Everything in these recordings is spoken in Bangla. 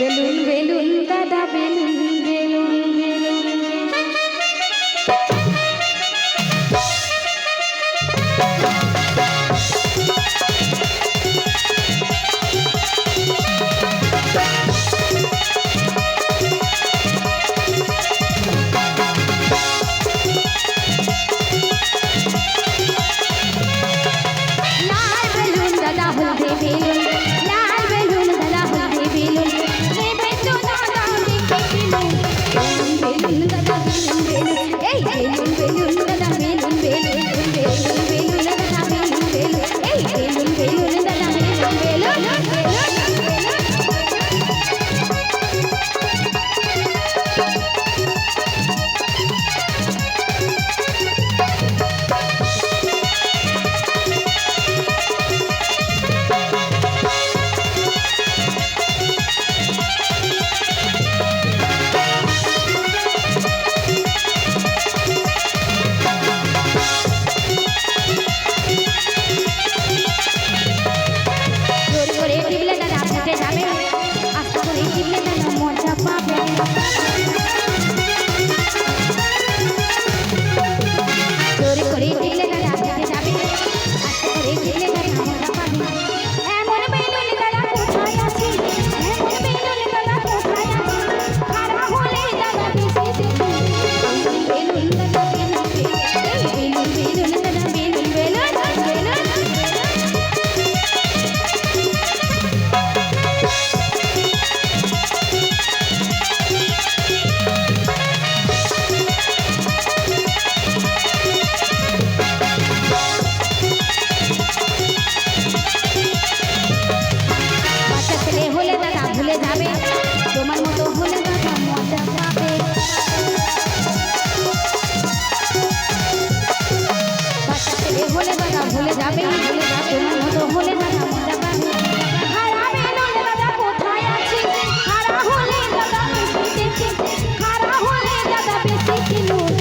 বেলুন বেলুন দাদা বেলুন 没有没有。যাবে মতো হলে দাদা মজা পাবে। হারাবে নলে দাদা কোথায় আছি? হারা হলে দাদা বেশি হারা হলে দাদা বেশি কিনুন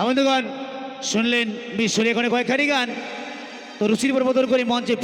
আমাদের গান শুনলেন বিশ্বের এখানে কয়েকখানি গান। তো রুচির উপর বদল করে মঞ্চে